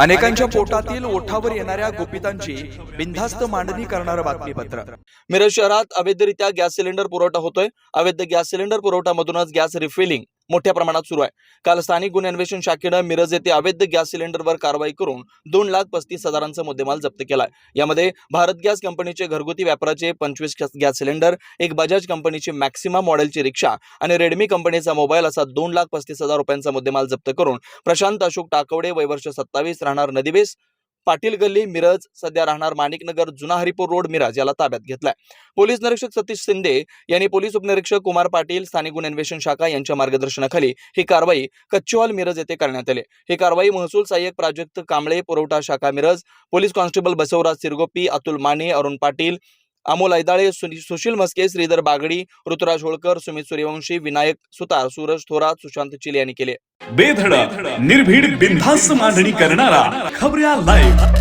अनेकांच्या पोटातील ओठावर येणाऱ्या गोपितांची बिनधास्त मांडणी करणारं बातमीपत्र. मिरज शहरात अवैधरित्या गॅस सिलेंडर पुरवठा होतोय. अवैध गॅस सिलेंडर पुरवठामधूनच गॅस रिफिलिंग मोठ्या प्रमाणात सुरू आहे. काल स्थानिक गुन्हे अन्वेषण शाखेनं मिरज येथे अवैध गॅस सिलेंडरवर कारवाई करून दोन लाख पस्तीस हजारांचा मुद्देमाल जप्त केला आहे. यामध्ये भारत गॅस कंपनीचे घरगुती व्यापाराचे पंचवीस गॅस सिलेंडर एक बजाज कंपनीची मॅक्सिमा मॉडेलची रिक्षा आणि रेडमी कंपनीचा मोबाईल असा दोन लाख पस्तीस हजार रुपयांचा मुद्देमाल जप्त करून प्रशांत अशोक टाकवडे वयवर्ष सत्तावीस राहणार नदीवेस पाटील गल्ली मिरज सध्या राहणार माणिकनगर जुना हरिपूर रोड मिरज याला ताब्यात घेतलाय. पोलीस निरीक्षक सतीश शिंदे यांनी पोलीस उपनिरीक्षक कुमार पाटील स्थानिक गुन्हे अन्वेषण शाखा यांच्या मार्गदर्शनाखाली ही कारवाई कच्चेवाल मिरज येथे करण्यात आली. ही कारवाई महसूल सहाय्यक प्राजक्त कांबळे पुरवठा शाखा मिरज पोलीस कॉन्स्टेबल बसवराज सिरगोपी अतुल माने अरुण पाटील अमोल ऐदाळे सुशील मस्के श्रीधर बागडी ऋतुराज होळकर सुमित सूर्यवंशी विनायक सुतार सूरज थोरात सुशांत चिले यांनी केले. बेधड निर्भीड बिनधास्त मांडणी करणारा खबऱ्या लाईव्ह